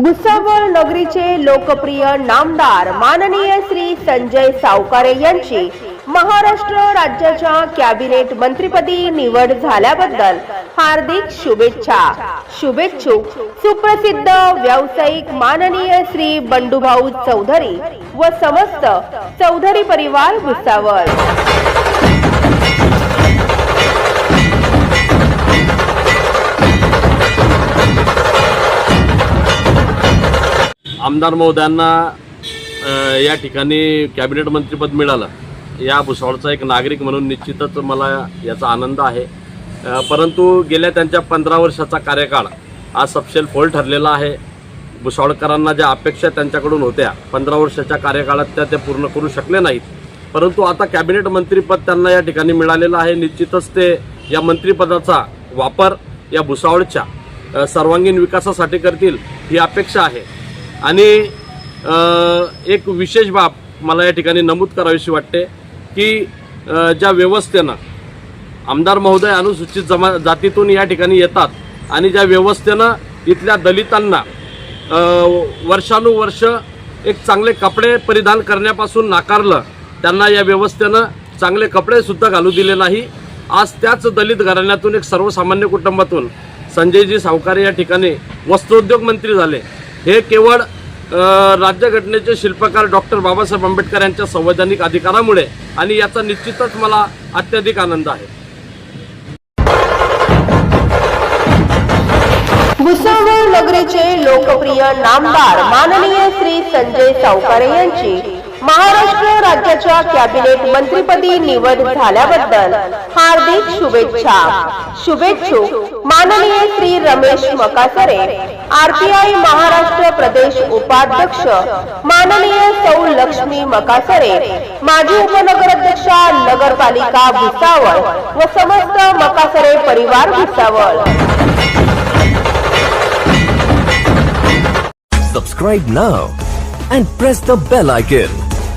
भुसावळ नगरीचे लोकप्रिय नामदार माननीय श्री संजय सावकारे यांची महाराष्ट्र राज्याच्या कॅबिनेट मंत्रीपदी निवड झाल्याबद्दल हार्दिक शुभेच्छा. शुभेच्छुक सुप्रसिद्ध व्यावसायिक माननीय श्री बंडूभाऊ चौधरी व समस्त चौधरी परिवार भुसावळ. आमदार महोदयांना या ठिकाणी कॅबिनेट मंत्रीपद मिळालं. या भुसावळचा एक नागरिक म्हणून निश्चितच मला याचा आनंद आहे. परंतु गेल्या त्यांच्या पंधरा वर्षाचा कार्यकाळ हा सपशेल फोल ठरलेला आहे. भुसावळकरांना ज्या अपेक्षा त्यांच्याकडून होत्या पंधरा वर्षाच्या कार्यकाळात त्या ते पूर्ण करू शकले नाहीत. परंतु आता कॅबिनेट मंत्रीपद त्यांना या ठिकाणी मिळालेलं आहे. निश्चितच ते या मंत्रिपदाचा वापर या भुसावळच्या सर्वांगीण विकासासाठी करतील ही अपेक्षा आहे. आणि एक विशेष बाब मला या ठिकाणी नमूद करावीशी वाटते की ज्या व्यवस्थेनं आमदार महोदय अनुसूचित जमा जातीतून या ठिकाणी येतात आणि ज्या व्यवस्थेनं इथल्या दलितांना वर्षानुवर्ष एक चांगले कपडे परिधान करण्यापासून नाकारलं त्यांना या व्यवस्थेनं चांगले कपडेसुद्धा घालू दिले नाही. आज त्याच दलित घराण्यातून एक सर्वसामान्य कुटुंबातून संजयजी सावकारे या ठिकाणी वस्त्रोद्योग मंत्री झाले. हे केवळ राज्यघटनेचे शिल्पकार डॉक्टर बाबासाहेब आंबेडकर यांच्या संवैधानिक अधिकारामुळे आणि याचा निश्चितच मला अत्यधिक आनंद आहे. भुसावळ नगरीचे लोकप्रिय नामदार माननीय श्री संजय सावकारे यांची महाराष्ट्र राज्याच्या कॅबिनेट मंत्रीपदी निवड झाल्याबद्दल हार्दिक शुभेच्छा शुभेच्छुक माननीय श्री रमेश मकासरे आरपीआय महाराष्ट्र प्रदेश उपाध्यक्ष माननीय सौ लक्ष्मी मकासरे माजी उपनगराध्यक्षा नगरपालिका भुसावळ व समस्त मकासरे परिवार Bhusawal Subscribe now and press the bell icon.